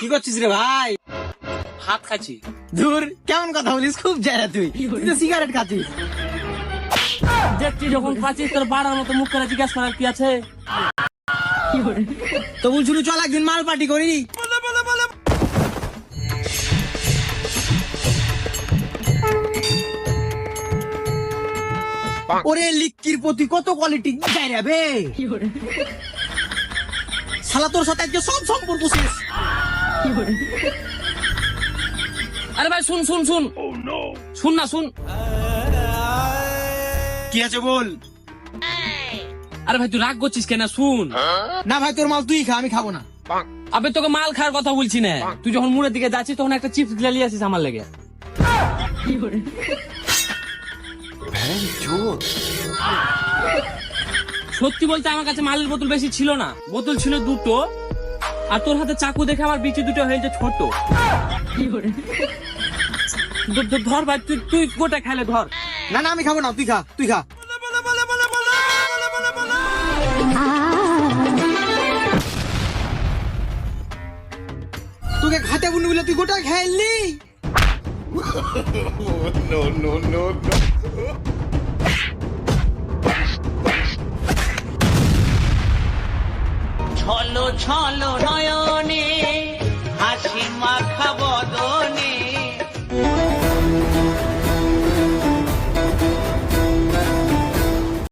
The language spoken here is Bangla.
কি করছিস রে ভাই? ভাত খাচ্ছি। দূর কেমন কথা বলিস? খুব যায় তুই। তুই তো সিগারেট খাচ্ছিস। দেখছি যখন খাচ্ছিস তোর বাড়ার মতো মুখ করে জিজ্ঞাসা করার কি আছে? তো বলছিল চল একদিন মাল পার্টি করি। ওরে লিক্কির প্রতি কত কোয়ালিটি যাই রে বে। শালা তোর সাথে আজকে সব সম্পর্ক শেষ। আরে ভাই শুন শুন শুন। শুন না শুন। কি আছে বল? আরে ভাই তুই রাগ করছিস কেন? শুন। না ভাই তোর মাল তুই খা আমি খাব না। আবে তোকে মাল খাওয়ার কথা বলছি না। তুই যখন মুড়ের দিকে যাচ্ছিস তখন একটা চিপস গিলা নিয়ে আসিস আমার লেগে। সত্যি বলতে আমার কাছে মালের বোতল বেশি ছিল না। বোতল ছিল দুটো। আর তোর হাতে চাকু দেখে আমার বিচি দুটো হয়েছে ছোট। ধর ভাই তুই তুই গোটা খেলে ধর। না না আমি খাব না তুই খা তুই খা। তোকে খাতে বুনি বলে তুই গোটা খাইলি ছলো ছলো নয়নে